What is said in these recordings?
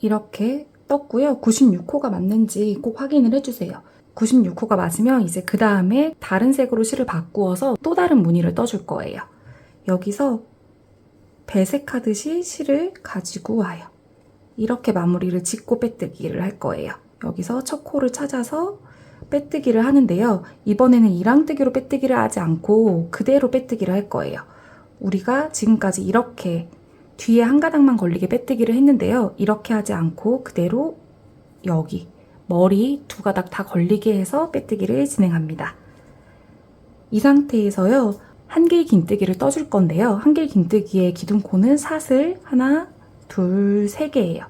이렇게 떴고요. 96호가 맞는지 꼭 확인을 해주세요. 96호가 맞으면 이제 그 다음에 다른 색으로 실을 바꾸어서 또 다른 무늬를 떠줄 거예요. 여기서 배색하듯이 실을 가지고 와요. 이렇게 마무리를 짓고 빼뜨기를 할 거예요. 여기서 첫 코를 찾아서 빼뜨기를 하는데요. 이번에는 이랑뜨기로 빼뜨기를 하지 않고 그대로 빼뜨기를 할 거예요. 우리가 지금까지 이렇게 뒤에 한 가닥만 걸리게 빼뜨기를 했는데요. 이렇게 하지 않고 그대로 여기 머리 두 가닥 다 걸리게 해서 빼뜨기를 진행합니다. 이 상태에서요. 한길 긴뜨기를 떠줄 건데요. 한길 긴뜨기의 기둥코는 사슬 하나, 둘, 세 개예요.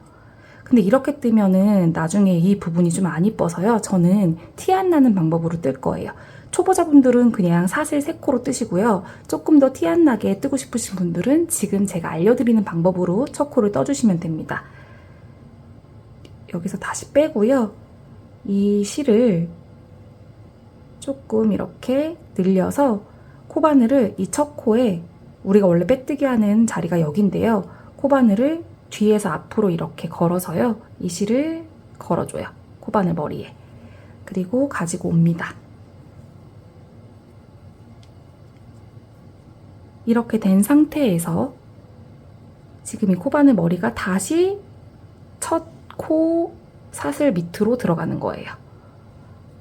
근데 이렇게 뜨면은 나중에 이 부분이 좀 안 이뻐서요. 저는 티 안 나는 방법으로 뜰 거예요. 초보자분들은 그냥 사슬 세 코로 뜨시고요. 조금 더 티 안 나게 뜨고 싶으신 분들은 지금 제가 알려드리는 방법으로 첫 코를 떠주시면 됩니다. 여기서 다시 빼고요. 이 실을 조금 이렇게 늘려서 코바늘을 이 첫 코에 우리가 원래 빼뜨기 하는 자리가 여긴데요. 코바늘을 뒤에서 앞으로 이렇게 걸어서요. 이 실을 걸어줘요. 코바늘 머리에. 그리고 가지고 옵니다. 이렇게 된 상태에서 지금 이 코바늘 머리가 다시 첫 코 사슬 밑으로 들어가는 거예요.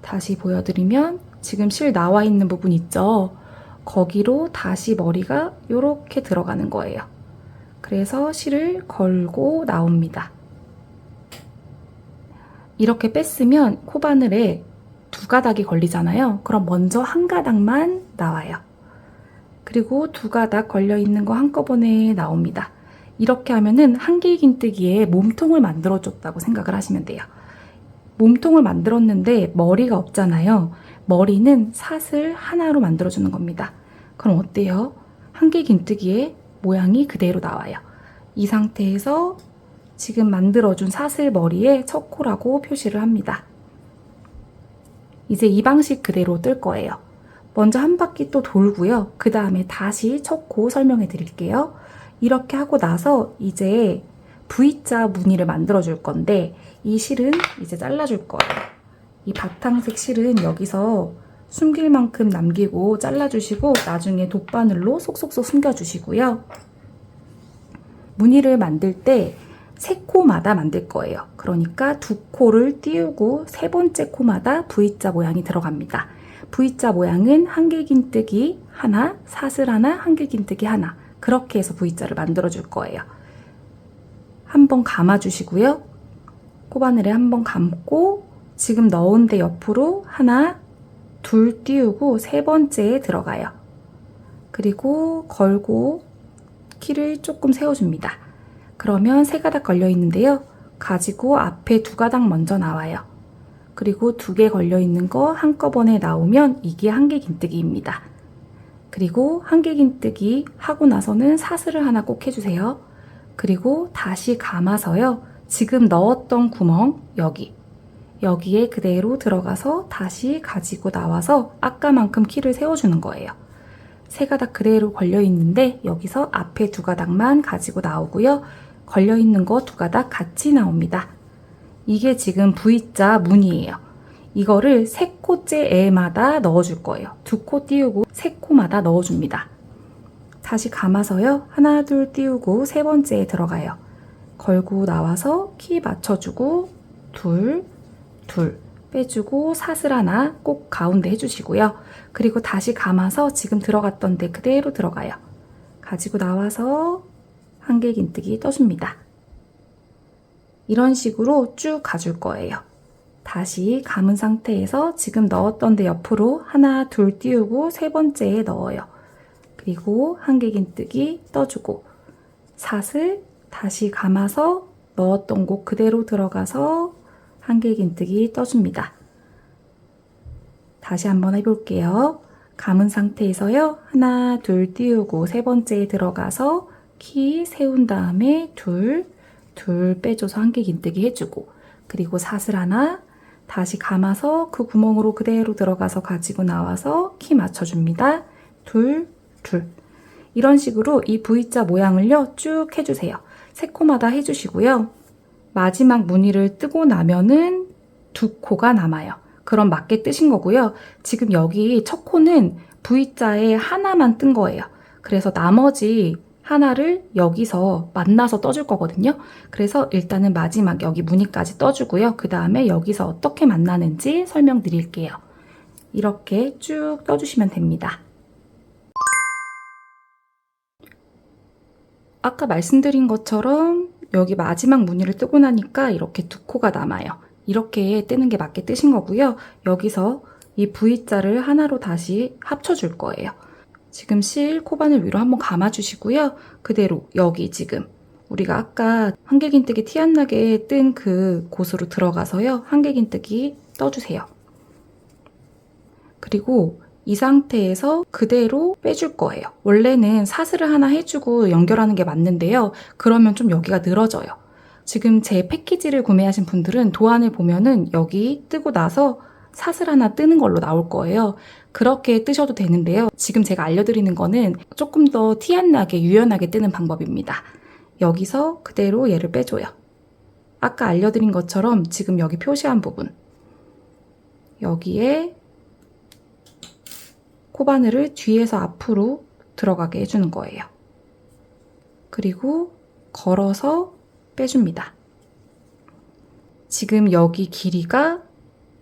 다시 보여드리면 지금 실 나와 있는 부분 있죠? 거기로 다시 머리가 이렇게 들어가는 거예요. 그래서 실을 걸고 나옵니다. 이렇게 뺐으면 코바늘에 두 가닥이 걸리잖아요. 그럼 먼저 한 가닥만 나와요. 그리고 두 가닥 걸려 있는 거 한꺼번에 나옵니다. 이렇게 하면은 한길긴뜨기에 몸통을 만들어 줬다고 생각을 하시면 돼요. 몸통을 만들었는데 머리가 없잖아요. 머리는 사슬 하나로 만들어 주는 겁니다. 그럼 어때요? 한길긴뜨기에 모양이 그대로 나와요. 이 상태에서 지금 만들어준 사슬 머리에 첫 코라고 표시를 합니다. 이제 이 방식 그대로 뜰 거예요. 먼저 한 바퀴 또 돌고요. 그 다음에 다시 첫 코 설명해 드릴게요. 이렇게 하고 나서 이제 V자 무늬를 만들어 줄 건데 이 실은 이제 잘라 줄 거예요. 이 바탕색 실은 여기서 숨길 만큼 남기고 잘라주시고 나중에 돗바늘로 속속속 숨겨주시고요. 무늬를 만들 때 세 코마다 만들 거예요. 그러니까 두 코를 띄우고 세 번째 코마다 V자 모양이 들어갑니다. V자 모양은 한길긴뜨기 하나, 사슬 하나, 한길긴뜨기 하나 그렇게 해서 V자를 만들어 줄 거예요. 한번 감아 주시고요. 코바늘에 한번 감고 지금 넣은 데 옆으로 하나, 둘 띄우고 세 번째에 들어가요. 그리고 걸고 키를 조금 세워줍니다. 그러면 세 가닥 걸려 있는데요. 가지고 앞에 두 가닥 먼저 나와요. 그리고 두 개 걸려 있는 거 한꺼번에 나오면 이게 한길긴뜨기입니다. 그리고 한길긴뜨기 하고 나서는 사슬을 하나 꼭 해주세요. 그리고 다시 감아서요. 지금 넣었던 구멍 여기 여기에 그대로 들어가서 다시 가지고 나와서 아까만큼 키를 세워주는 거예요. 세 가닥 그대로 걸려 있는데 여기서 앞에 두 가닥만 가지고 나오고요. 걸려 있는 거 두 가닥 같이 나옵니다. 이게 지금 V자 무늬예요. 이거를 세 코째에마다 넣어줄 거예요. 두 코 띄우고 세 코마다 넣어줍니다. 다시 감아서요. 하나, 둘 띄우고 세 번째에 들어가요. 걸고 나와서 키 맞춰주고 둘, 둘 빼주고 사슬 하나 꼭 가운데 해주시고요. 그리고 다시 감아서 지금 들어갔던 데 그대로 들어가요. 가지고 나와서 한길긴뜨기 떠줍니다. 이런 식으로 쭉 가줄 거예요. 다시 감은 상태에서 지금 넣었던 데 옆으로 하나, 둘 띄우고 세 번째에 넣어요. 그리고 한길긴뜨기 떠주고 사슬 다시 감아서 넣었던 곳 그대로 들어가서 한길긴뜨기 떠줍니다. 다시 한번 해볼게요. 감은 상태에서요. 하나, 둘 띄우고 세 번째에 들어가서 키 세운 다음에 둘, 둘 빼줘서 한길긴뜨기 해주고 그리고 사슬 하나 다시 감아서 그 구멍으로 그대로 들어가서 가지고 나와서 키 맞춰줍니다. 둘, 둘. 이런 식으로 이 V자 모양을요, 쭉 해주세요. 세 코마다 해주시고요. 마지막 무늬를 뜨고 나면은 두 코가 남아요. 그럼 맞게 뜨신 거고요. 지금 여기 첫 코는 V자에 하나만 뜬 거예요. 그래서 나머지 하나를 여기서 만나서 떠줄 거거든요. 그래서 일단은 마지막 여기 무늬까지 떠주고요. 그 다음에 여기서 어떻게 만나는지 설명드릴게요. 이렇게 쭉 떠주시면 됩니다. 아까 말씀드린 것처럼 여기 마지막 무늬를 뜨고 나니까 이렇게 두 코가 남아요. 이렇게 뜨는 게 맞게 뜨신 거고요. 여기서 이 V자를 하나로 다시 합쳐줄 거예요. 지금 실 코바늘 위로 한번 감아주시고요. 그대로 여기 지금 우리가 아까 한길긴뜨기 티 안 나게 뜬 그 곳으로 들어가서요. 한길긴뜨기 떠주세요. 그리고 이 상태에서 그대로 빼줄 거예요. 원래는 사슬을 하나 해주고 연결하는 게 맞는데요. 그러면 좀 여기가 늘어져요. 지금 제 패키지를 구매하신 분들은 도안을 보면은 여기 뜨고 나서 사슬 하나 뜨는 걸로 나올 거예요. 그렇게 뜨셔도 되는데요. 지금 제가 알려드리는 거는 조금 더 티 안 나게 유연하게 뜨는 방법입니다. 여기서 그대로 얘를 빼줘요. 아까 알려드린 것처럼 지금 여기 표시한 부분 여기에 코바늘을 뒤에서 앞으로 들어가게 해주는 거예요. 그리고 걸어서 빼줍니다. 지금 여기 길이가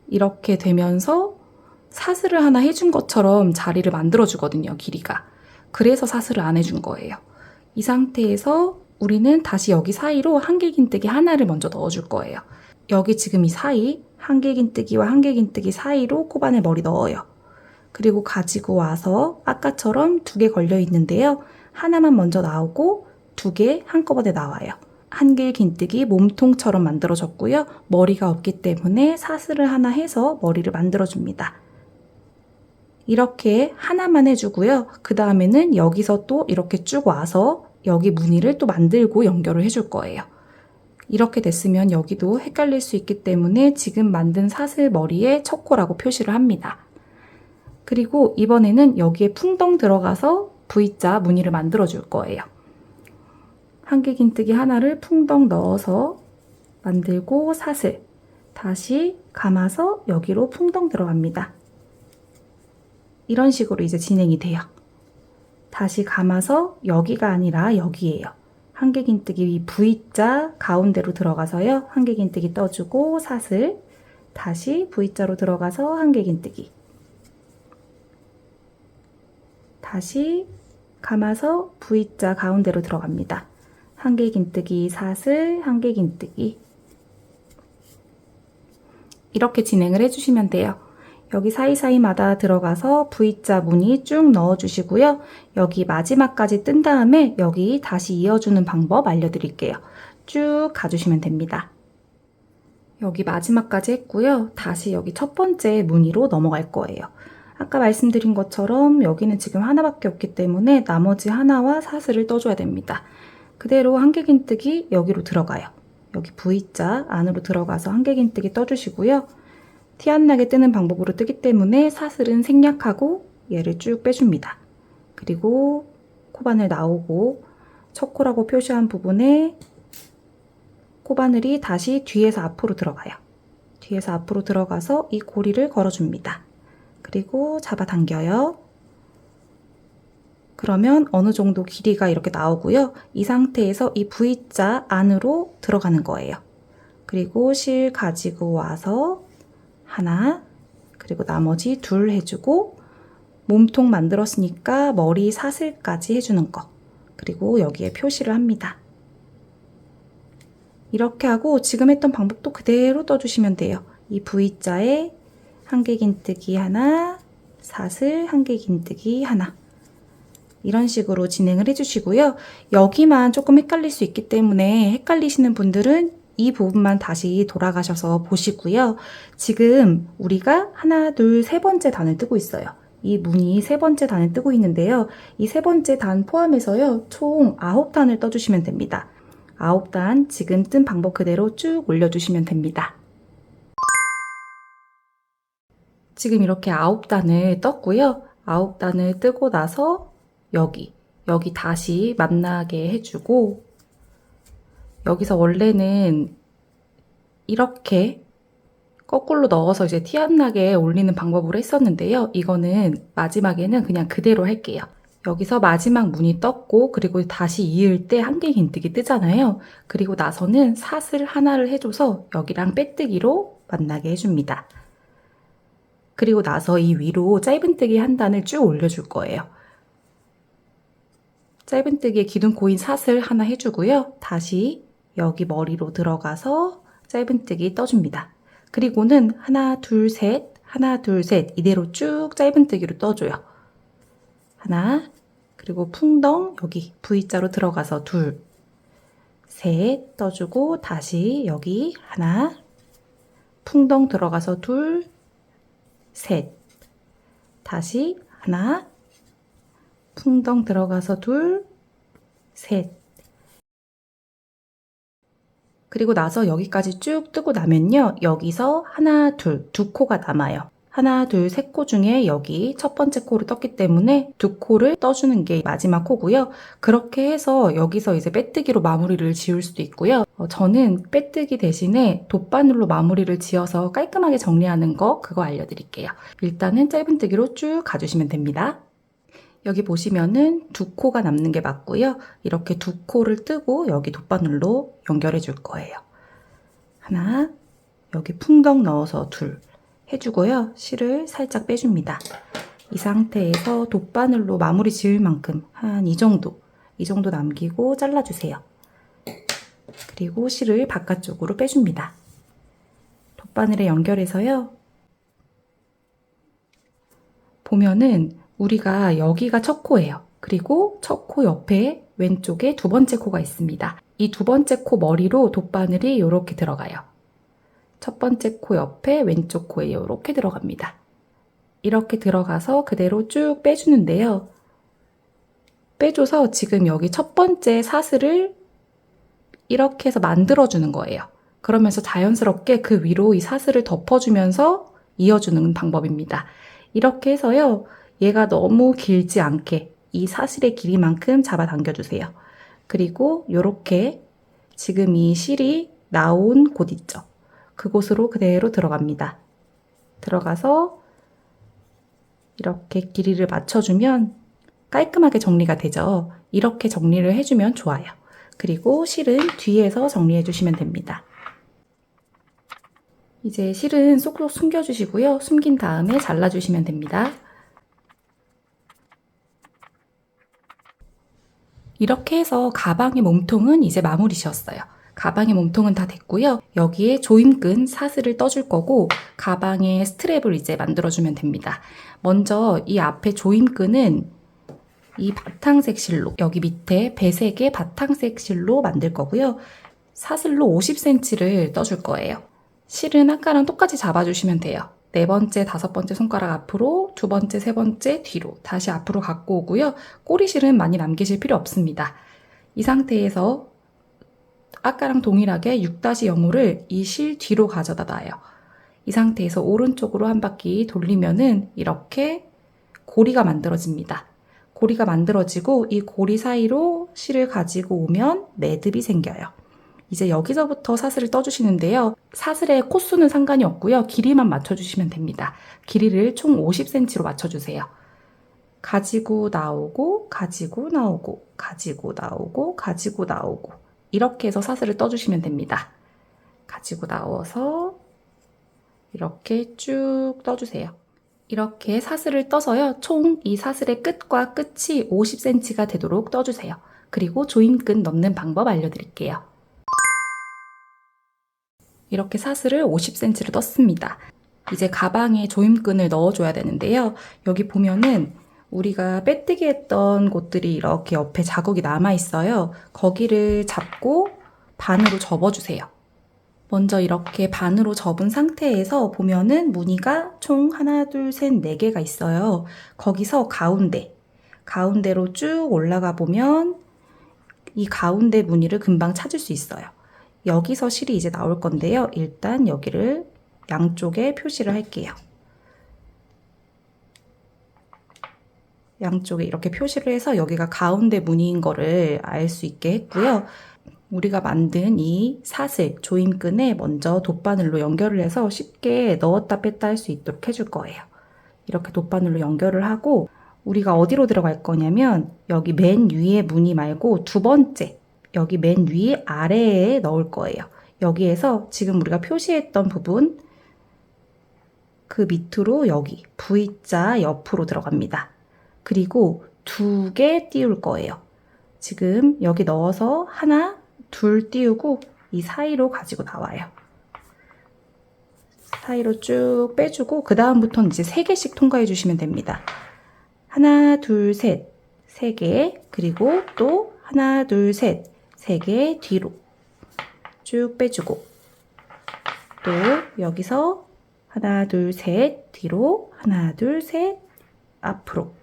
이렇게 되면서 사슬을 하나 해준 것처럼 자리를 만들어주거든요, 길이가. 그래서 사슬을 안 해준 거예요. 이 상태에서 우리는 다시 여기 사이로 한길긴뜨기 하나를 먼저 넣어줄 거예요. 여기 지금 이 사이, 한길긴뜨기와 한길긴뜨기 사이로 코바늘 머리 넣어요. 그리고 가지고 와서 아까처럼 두 개 걸려 있는데요. 하나만 먼저 나오고 두 개 한꺼번에 나와요. 한길 긴뜨기 몸통처럼 만들어졌고요. 머리가 없기 때문에 사슬을 하나 해서 머리를 만들어줍니다. 이렇게 하나만 해주고요. 그 다음에는 여기서 또 이렇게 쭉 와서 여기 무늬를 또 만들고 연결을 해줄 거예요. 이렇게 됐으면 여기도 헷갈릴 수 있기 때문에 지금 만든 사슬 머리에 첫 코라고 표시를 합니다. 그리고 이번에는 여기에 풍덩 들어가서 V자 무늬를 만들어 줄 거예요. 한길긴뜨기 하나를 풍덩 넣어서 만들고 사슬 다시 감아서 여기로 풍덩 들어갑니다. 이런 식으로 이제 진행이 돼요. 다시 감아서 여기가 아니라 여기에요. 한길긴뜨기 위 V자 가운데로 들어가서요. 한길긴뜨기 떠주고 사슬 다시 V자로 들어가서 한길긴뜨기 다시 감아서 V자 가운데로 들어갑니다. 한길긴뜨기 사슬 한길긴뜨기 이렇게 진행을 해주시면 돼요. 여기 사이사이마다 들어가서 V자 무늬 쭉 넣어주시고요. 여기 마지막까지 뜬 다음에 여기 다시 이어주는 방법 알려드릴게요. 쭉 가주시면 됩니다. 여기 마지막까지 했고요. 다시 여기 첫 번째 무늬로 넘어갈 거예요. 아까 말씀드린 것처럼 여기는 지금 하나밖에 없기 때문에 나머지 하나와 사슬을 떠줘야 됩니다. 그대로 한길긴뜨기 여기로 들어가요. 여기 V자 안으로 들어가서 한길긴뜨기 떠주시고요. 티 안 나게 뜨는 방법으로 뜨기 때문에 사슬은 생략하고 얘를 쭉 빼줍니다. 그리고 코바늘 나오고 첫 코라고 표시한 부분에 코바늘이 다시 뒤에서 앞으로 들어가요. 뒤에서 앞으로 들어가서 이 고리를 걸어줍니다. 그리고 잡아당겨요. 그러면 어느 정도 길이가 이렇게 나오고요. 이 상태에서 이 V자 안으로 들어가는 거예요. 그리고 실 가지고 와서 하나, 그리고 나머지 둘 해주고 몸통 만들었으니까 머리 사슬까지 해주는 거. 그리고 여기에 표시를 합니다. 이렇게 하고 지금 했던 방법도 그대로 떠주시면 돼요. 이 V자에 한길긴뜨기 하나, 사슬 한길긴뜨기 하나. 이런 식으로 진행을 해주시고요. 여기만 조금 헷갈릴 수 있기 때문에 헷갈리시는 분들은 이 부분만 다시 돌아가셔서 보시고요. 지금 우리가 하나, 둘, 세 번째 단을 뜨고 있어요. 이 무늬 세 번째 단을 뜨고 있는데요. 이 세 번째 단 포함해서요. 총 아홉 단을 떠주시면 됩니다. 아홉 단 지금 뜬 방법 그대로 쭉 올려주시면 됩니다. 지금 이렇게 아홉 단을 떴고요. 아홉 단을 뜨고 나서 여기, 여기 다시 만나게 해주고 여기서 원래는 이렇게 거꾸로 넣어서 이제 티 안 나게 올리는 방법으로 했었는데요. 이거는 마지막에는 그냥 그대로 할게요. 여기서 마지막 문이 떴고 그리고 다시 이을 때 한 개 긴뜨기 뜨잖아요. 그리고 나서는 사슬 하나를 해줘서 여기랑 빼뜨기로 만나게 해줍니다. 그리고 나서 이 위로 짧은뜨기 한 단을 쭉 올려줄 거예요. 짧은뜨기에 기둥코인 사슬 하나 해주고요. 다시 여기 머리로 들어가서 짧은뜨기 떠줍니다. 그리고는 하나, 둘, 셋, 하나, 둘, 셋 이대로 쭉 짧은뜨기로 떠줘요. 하나, 그리고 풍덩 여기 V자로 들어가서 둘, 셋 떠주고 다시 여기 하나, 풍덩 들어가서 둘, 셋, 다시 하나, 풍덩 들어가서 둘, 셋. 그리고 나서 여기까지 쭉 뜨고 나면요. 여기서 하나, 둘, 두 코가 남아요. 하나, 둘, 셋코 중에 여기 첫 번째 코를 떴기 때문에 두 코를 떠주는 게 마지막 코고요. 그렇게 해서 여기서 이제 빼뜨기로 마무리를 지을 수도 있고요. 어, 저는 빼뜨기 대신에 돗바늘로 마무리를 지어서 깔끔하게 정리하는 거 그거 알려드릴게요. 일단은 짧은뜨기로 쭉 가주시면 됩니다. 여기 보시면은 두 코가 남는 게 맞고요. 이렇게 두 코를 뜨고 여기 돗바늘로 연결해 줄 거예요. 하나, 여기 풍덩 넣어서 둘 해주고요. 실을 살짝 빼줍니다. 이 상태에서 돗바늘로 마무리 지을 만큼 한 이 정도, 이 정도 남기고 잘라주세요. 그리고 실을 바깥쪽으로 빼줍니다. 돗바늘에 연결해서요. 보면은 우리가 여기가 첫 코예요. 그리고 첫 코 옆에 왼쪽에 두 번째 코가 있습니다. 이 두 번째 코 머리로 돗바늘이 이렇게 들어가요. 첫 번째 코 옆에 왼쪽 코에 이렇게 들어갑니다. 이렇게 들어가서 그대로 쭉 빼주는데요. 빼줘서 지금 여기 첫 번째 사슬을 이렇게 해서 만들어주는 거예요. 그러면서 자연스럽게 그 위로 이 사슬을 덮어주면서 이어주는 방법입니다. 이렇게 해서요. 얘가 너무 길지 않게 이 사슬의 길이만큼 잡아당겨주세요. 그리고 이렇게 지금 이 실이 나온 곳 있죠. 그곳으로 그대로 들어갑니다. 들어가서 이렇게 길이를 맞춰주면 깔끔하게 정리가 되죠. 이렇게 정리를 해주면 좋아요. 그리고 실은 뒤에서 정리해 주시면 됩니다. 이제 실은 쏙쏙 숨겨주시고요. 숨긴 다음에 잘라주시면 됩니다. 이렇게 해서 가방의 몸통은 이제 마무리 지었어요. 가방의 몸통은 다 됐고요. 여기에 조임끈 사슬을 떠줄 거고 가방에 스트랩을 이제 만들어주면 됩니다. 먼저 이 앞에 조임끈은 이 바탕색 실로 여기 밑에 배색의 바탕색 실로 만들 거고요. 사슬로 50cm를 떠줄 거예요. 실은 아까랑 똑같이 잡아주시면 돼요. 네 번째, 다섯 번째 손가락 앞으로, 두 번째, 세 번째 뒤로 다시 앞으로 갖고 오고요. 꼬리실은 많이 남기실 필요 없습니다. 이 상태에서 아까랑 동일하게 6-0호를 이 실 뒤로 가져다 놔요. 이 상태에서 오른쪽으로 한 바퀴 돌리면은 이렇게 고리가 만들어집니다. 고리가 만들어지고 이 고리 사이로 실을 가지고 오면 매듭이 생겨요. 이제 여기서부터 사슬을 떠주시는데요. 사슬의 코수는 상관이 없고요. 길이만 맞춰주시면 됩니다. 길이를 총 50cm로 맞춰주세요. 가지고 나오고, 가지고 나오고, 가지고 나오고, 가지고 나오고. 이렇게 해서 사슬을 떠주시면 됩니다. 가지고 나와서 이렇게 쭉 떠주세요. 이렇게 사슬을 떠서요. 총 이 사슬의 끝과 끝이 50cm가 되도록 떠주세요. 그리고 조임끈 넣는 방법 알려드릴게요. 이렇게 사슬을 50cm를 떴습니다. 이제 가방에 조임끈을 넣어줘야 되는데요. 여기 보면은 우리가 빼뜨기 했던 곳들이 이렇게 옆에 자국이 남아 있어요. 거기를 잡고 반으로 접어주세요. 먼저 이렇게 반으로 접은 상태에서 보면은 무늬가 총 하나, 둘, 셋, 네 개가 있어요. 거기서 가운데, 가운데로 쭉 올라가 보면 이 가운데 무늬를 금방 찾을 수 있어요. 여기서 실이 이제 나올 건데요. 일단 여기를 양쪽에 표시를 할게요. 양쪽에 이렇게 표시를 해서 여기가 가운데 무늬인 거를 알 수 있게 했고요. 우리가 만든 이 사슬, 조임끈에 먼저 돗바늘로 연결을 해서 쉽게 넣었다 뺐다 할 수 있도록 해줄 거예요. 이렇게 돗바늘로 연결을 하고 우리가 어디로 들어갈 거냐면 여기 맨 위에 무늬 말고 두 번째 여기 맨 위 아래에 넣을 거예요. 여기에서 지금 우리가 표시했던 부분 그 밑으로 여기 V자 옆으로 들어갑니다. 그리고 두 개 띄울 거예요. 지금 여기 넣어서 하나, 둘 띄우고 이 사이로 가지고 나와요. 사이로 쭉 빼주고 그 다음부터는 이제 세 개씩 통과해 주시면 됩니다. 하나, 둘, 셋, 세 개, 그리고 또 하나, 둘, 셋, 세개 뒤로 쭉 빼주고 또 여기서 하나, 둘, 셋 뒤로 하나, 둘, 셋 앞으로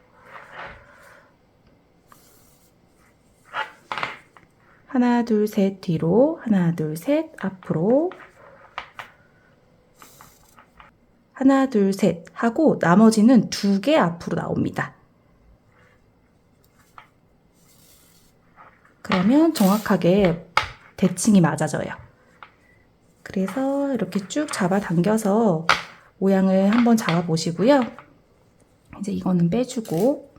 하나, 둘, 셋 뒤로 하나, 둘, 셋 앞으로 하나, 둘, 셋 하고 나머지는 두 개 앞으로 나옵니다. 그러면 정확하게 대칭이 맞아져요. 그래서 이렇게 쭉 잡아 당겨서 모양을 한번 잡아 보시고요. 이제 이거는 빼주고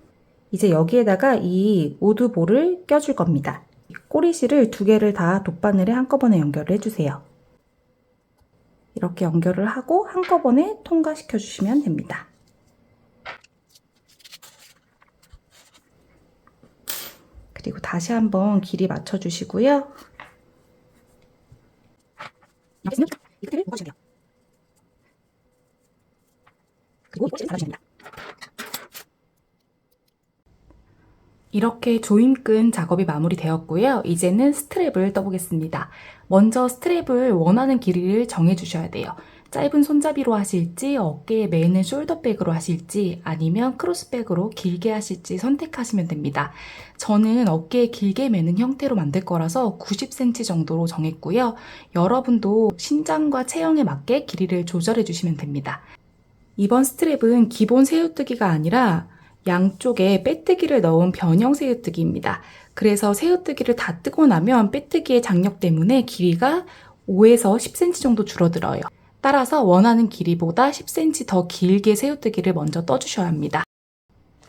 이제 여기에다가 이 오두볼을 껴줄 겁니다. 꼬리실을 두 개를 다 돗바늘에 한꺼번에 연결을 해주세요. 이렇게 연결을 하고 한꺼번에 통과시켜 주시면 됩니다. 그리고 다시 한번 길이 맞춰 주시고요. 이렇게 있으면 이 끝을 묶어주시면 돼요. 그리고 이 꼬리를 잡아주시면 됩니다. 이렇게 조임끈 작업이 마무리되었고요. 이제는 스트랩을 떠보겠습니다. 먼저 스트랩을 원하는 길이를 정해주셔야 돼요. 짧은 손잡이로 하실지, 어깨에 매는 숄더백으로 하실지, 아니면 크로스백으로 길게 하실지 선택하시면 됩니다. 저는 어깨에 길게 매는 형태로 만들 거라서 90cm 정도로 정했고요. 여러분도 신장과 체형에 맞게 길이를 조절해 주시면 됩니다. 이번 스트랩은 기본 새우뜨기가 아니라 양쪽에 빼뜨기를 넣은 변형 새우뜨기입니다. 그래서 새우뜨기를 다 뜨고 나면 빼뜨기의 장력 때문에 길이가 5에서 10cm 정도 줄어들어요. 따라서 원하는 길이보다 10cm 더 길게 새우뜨기를 먼저 떠주셔야 합니다.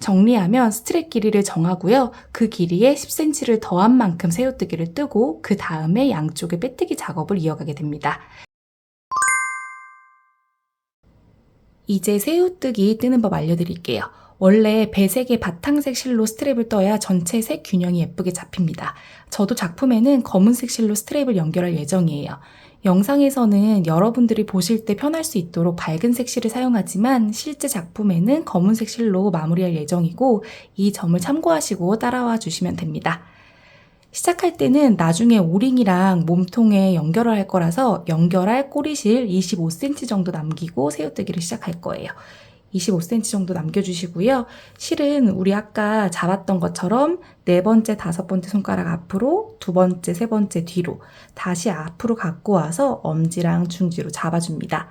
정리하면 스트랩 길이를 정하고요. 그 길이에 10cm를 더한 만큼 새우뜨기를 뜨고 그 다음에 양쪽에 빼뜨기 작업을 이어가게 됩니다. 이제 새우뜨기 뜨는 법 알려드릴게요. 원래 배색의 바탕색 실로 스트랩을 떠야 전체 색 균형이 예쁘게 잡힙니다. 저도 작품에는 검은색 실로 스트랩을 연결할 예정이에요. 영상에서는 여러분들이 보실 때 편할 수 있도록 밝은 색실을 사용하지만 실제 작품에는 검은색 실로 마무리할 예정이고 이 점을 참고하시고 따라와 주시면 됩니다. 시작할 때는 나중에 오링이랑 몸통에 연결을 할 거라서 연결할 꼬리실 25cm 정도 남기고 새우뜨기를 시작할 거예요. 25cm 정도 남겨주시고요. 실은 우리 아까 잡았던 것처럼 네 번째, 다섯 번째 손가락 앞으로, 두 번째, 세 번째 뒤로 다시 앞으로 갖고 와서 엄지랑 중지로 잡아줍니다.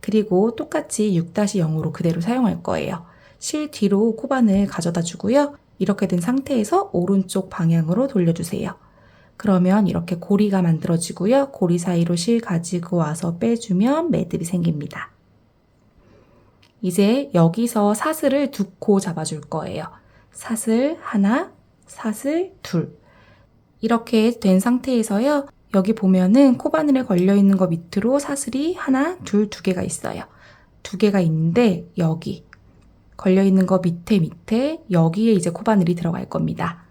그리고 똑같이 6-0으로 그대로 사용할 거예요. 실 뒤로 코반을 가져다 주고요. 이렇게 된 상태에서 오른쪽 방향으로 돌려주세요. 그러면 이렇게 고리가 만들어지고요. 고리 사이로 실 가지고 와서 빼주면 매듭이 생깁니다. 이제 여기서 사슬을 두 코 잡아줄 거예요. 사슬 하나, 사슬 둘. 이렇게 된 상태에서요. 여기 보면은 코바늘에 걸려 있는 거 밑으로 사슬이 하나, 둘, 두 개가 있어요. 두 개가 있는데 여기 걸려 있는 거 밑에 밑에 여기에 이제 코바늘이 들어갈 겁니다.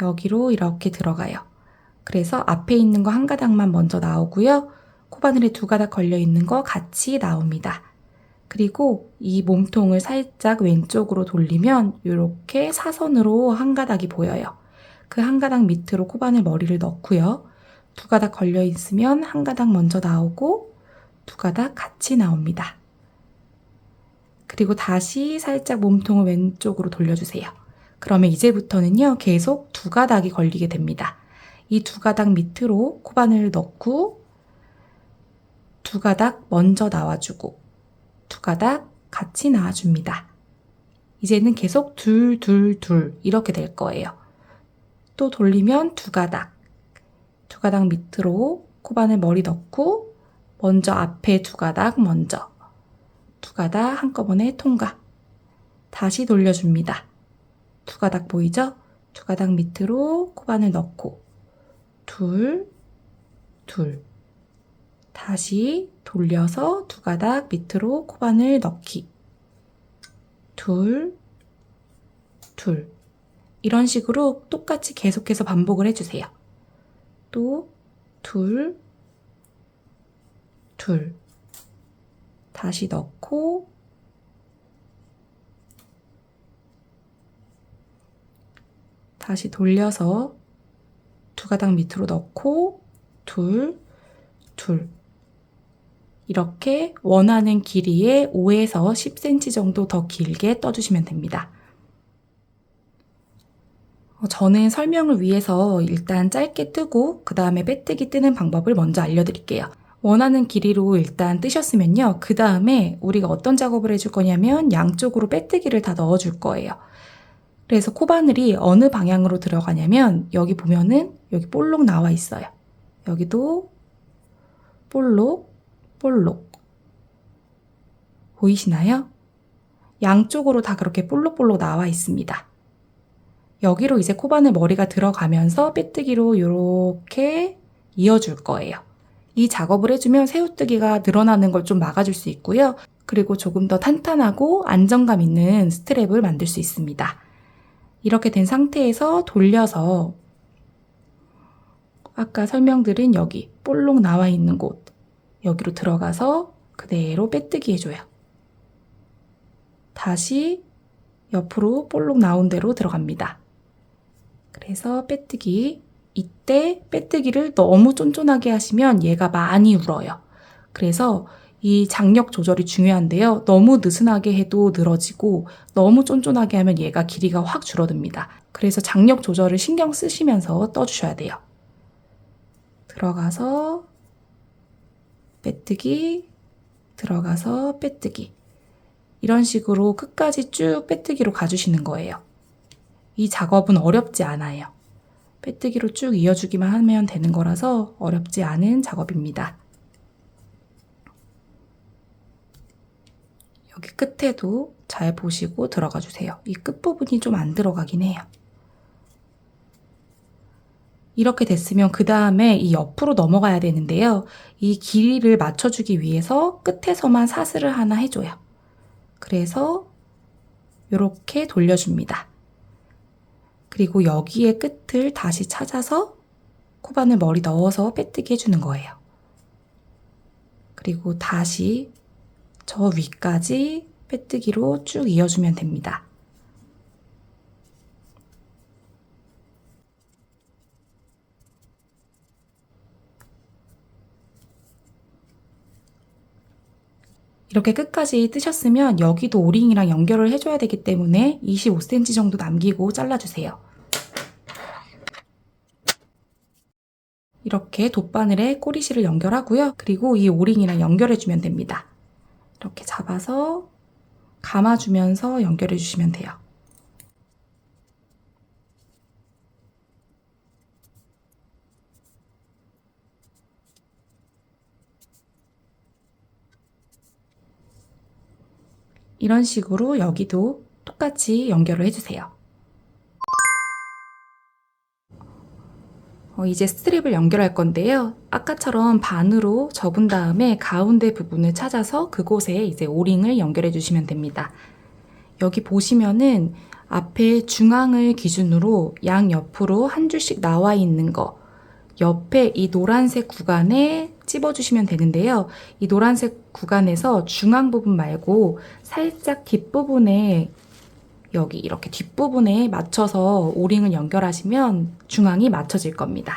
여기로 이렇게 들어가요. 그래서 앞에 있는 거 한 가닥만 먼저 나오고요. 코바늘에 두 가닥 걸려 있는 거 같이 나옵니다. 그리고 이 몸통을 살짝 왼쪽으로 돌리면 이렇게 사선으로 한 가닥이 보여요. 그 한 가닥 밑으로 코바늘 머리를 넣고요. 두 가닥 걸려 있으면 한 가닥 먼저 나오고 두 가닥 같이 나옵니다. 그리고 다시 살짝 몸통을 왼쪽으로 돌려주세요. 그러면 이제부터는요, 계속 두 가닥이 걸리게 됩니다. 이 두 가닥 밑으로 코바늘을 넣고 두 가닥 먼저 나와주고 두 가닥 같이 나와줍니다. 이제는 계속 둘, 둘, 둘 이렇게 될 거예요. 또 돌리면 두 가닥. 두 가닥 밑으로 코바늘 머리 넣고 먼저 앞에 두 가닥 먼저. 두 가닥 한꺼번에 통과. 다시 돌려줍니다. 두 가닥 보이죠? 두 가닥 밑으로 코바늘 넣고 둘, 둘. 다시 돌려서 두 가닥 밑으로 코바늘 넣기. 둘, 둘. 이런 식으로 똑같이 계속해서 반복을 해주세요. 또, 둘, 둘. 다시 넣고, 다시 돌려서 두 가닥 밑으로 넣고, 둘, 둘. 이렇게 원하는 길이의 5에서 10cm 정도 더 길게 떠주시면 됩니다. 어, 저는 설명을 위해서 일단 짧게 뜨고 그 다음에 빼뜨기 뜨는 방법을 먼저 알려드릴게요. 원하는 길이로 일단 뜨셨으면요. 그 다음에 우리가 어떤 작업을 해줄 거냐면 양쪽으로 빼뜨기를 다 넣어줄 거예요. 그래서 코바늘이 어느 방향으로 들어가냐면 여기 보면은 여기 볼록 나와 있어요. 여기도 볼록, 볼록. 보이시나요? 양쪽으로 다 그렇게 볼록볼록 나와 있습니다. 여기로 이제 코바늘 머리가 들어가면서 빼뜨기로 이렇게 이어줄 거예요. 이 작업을 해주면 새우뜨기가 늘어나는 걸 좀 막아줄 수 있고요. 그리고 조금 더 탄탄하고 안정감 있는 스트랩을 만들 수 있습니다. 이렇게 된 상태에서 돌려서 아까 설명드린 여기 볼록 나와 있는 곳 여기로 들어가서 그대로 빼뜨기 해줘요. 다시 옆으로 볼록 나온 대로 들어갑니다. 그래서 빼뜨기. 이때 빼뜨기를 너무 쫀쫀하게 하시면 얘가 많이 울어요. 그래서 이 장력 조절이 중요한데요. 너무 느슨하게 해도 늘어지고 너무 쫀쫀하게 하면 얘가 길이가 확 줄어듭니다. 그래서 장력 조절을 신경 쓰시면서 떠주셔야 돼요. 들어가서 빼뜨기, 들어가서 빼뜨기. 이런 식으로 끝까지 쭉 빼뜨기로 가주시는 거예요. 이 작업은 어렵지 않아요. 빼뜨기로 쭉 이어주기만 하면 되는 거라서 어렵지 않은 작업입니다. 여기 끝에도 잘 보시고 들어가 주세요. 이 끝부분이 좀 안 들어가긴 해요. 이렇게 됐으면 그 다음에 이 옆으로 넘어가야 되는데요. 이 길이를 맞춰주기 위해서 끝에서만 사슬을 하나 해줘요. 그래서 이렇게 돌려줍니다. 그리고 여기에 끝을 다시 찾아서 코바늘 머리 넣어서 빼뜨기 해주는 거예요. 그리고 다시 저 위까지 빼뜨기로 쭉 이어주면 됩니다. 이렇게 끝까지 뜨셨으면 여기도 오링이랑 연결을 해줘야 되기 때문에 25cm 정도 남기고 잘라주세요. 이렇게 돗바늘에 꼬리실을 연결하고요. 그리고 이 오링이랑 연결해주면 됩니다. 이렇게 잡아서 감아주면서 연결해주시면 돼요. 이런 식으로 여기도 똑같이 연결을 해주세요. 어, 이제 스트립을 연결할 건데요. 아까처럼 반으로 접은 다음에 가운데 부분을 찾아서 그곳에 이제 오링을 연결해 주시면 됩니다. 여기 보시면은 앞에 중앙을 기준으로 양 옆으로 한 줄씩 나와 있는 거 옆에 이 노란색 구간에 찝어주시면 되는데요. 이 노란색 구간에서 중앙 부분 말고 살짝 뒷부분에 여기 이렇게 뒷부분에 맞춰서 오링을 연결하시면 중앙이 맞춰질 겁니다.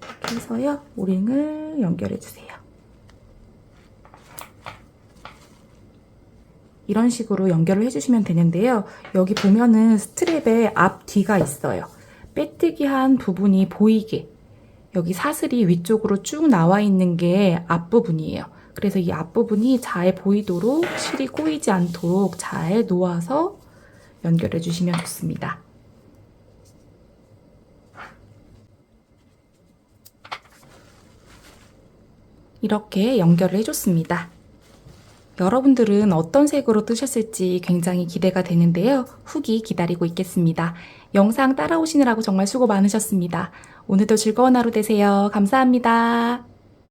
이렇게 해서요. 오링을 연결해 주세요. 이런 식으로 연결을 해주시면 되는데요. 여기 보면은 스트랩에 앞, 뒤가 있어요. 빼뜨기 한 부분이 보이게 여기 사슬이 위쪽으로 쭉 나와 있는 게 앞부분이에요. 그래서 이 앞부분이 잘 보이도록 실이 꼬이지 않도록 잘 놓아서 연결해 주시면 좋습니다. 이렇게 연결을 해줬습니다. 여러분들은 어떤 색으로 뜨셨을지 굉장히 기대가 되는데요. 후기 기다리고 있겠습니다. 영상 따라오시느라고 정말 수고 많으셨습니다. 오늘도 즐거운 하루 되세요. 감사합니다.